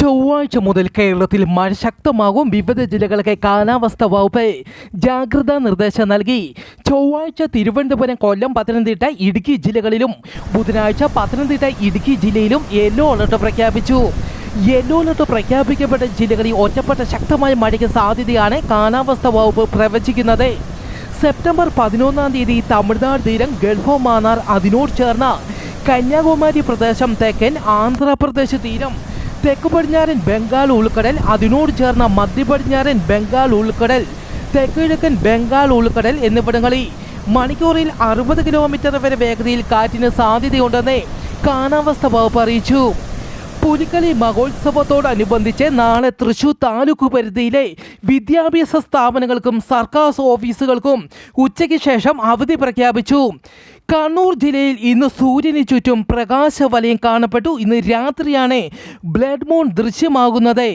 ചൊവ്വാഴ്ച മുതൽ കേരളത്തിൽ മഴ ശക്തമാകും. വിവിധ ജില്ലകൾക്ക് കാലാവസ്ഥ വകുപ്പ് ജാഗ്രതാ നിർദ്ദേശം നൽകി. ചൊവ്വാഴ്ച തിരുവനന്തപുരം കൊല്ലം പത്തനംതിട്ട ഇടുക്കി ജില്ലകളിലും ബുധനാഴ്ച പത്തനംതിട്ട ഇടുക്കി ജില്ലയിലും യെല്ലോ അലർട്ട് പ്രഖ്യാപിച്ചു. യെല്ലോ അലർട്ട് പ്രഖ്യാപിക്കപ്പെട്ട ജില്ലകളിൽ ഒറ്റപ്പെട്ട ശക്തമായ മഴയ്ക്ക് സാധ്യതയാണ് കാലാവസ്ഥ വകുപ്പ് പ്രവചിക്കുന്നത്. സെപ്റ്റംബർ പതിനൊന്നാം തീയതി തമിഴ്നാട് തീരം ഗൾഫ് മാന്നാർ അതിനോട് ചേർന്ന കന്യാകുമാരി പ്രദേശം തെക്കൻ ആന്ധ്രാപ്രദേശ് തീരം. തെക്ക് പടിഞ്ഞാറൻ ബംഗാൾ ഉൾക്കടൽ അതിനോട് ചേർന്ന മധ്യ പടിഞ്ഞാറൻ ബംഗാൾ ഉൾക്കടൽ തെക്കിഴക്കൻ ബംഗാൾ ഉൾക്കടൽ എന്നിവിടങ്ങളിൽ മണിക്കൂറിൽ അറുപത് കിലോമീറ്റർ വരെ വേഗതയിൽ കാറ്റിന് സാധ്യതയുണ്ടെന്ന് കാലാവസ്ഥ വകുപ്പ് അറിയിച്ചു. പുലിക്കളി മഹോത്സവത്തോടനുബന്ധിച്ച് നാളെ തൃശൂർ താലൂക്ക് പരിധിയിലെ വിദ്യാഭ്യാസ സ്ഥാപനങ്ങൾക്കും സർക്കാർ ഓഫീസുകൾക്കും ഉച്ചയ്ക്ക് ശേഷം അവധി പ്രഖ്യാപിച്ചു. കണ്ണൂർ ജില്ലയിൽ ഇന്ന് സൂര്യന് ചുറ്റും പ്രകാശവലയം കാണപ്പെട്ടു. ഇന്ന് രാത്രിയാണ് ബ്ലഡ് മൂൺ ദൃശ്യമാകുന്നത്.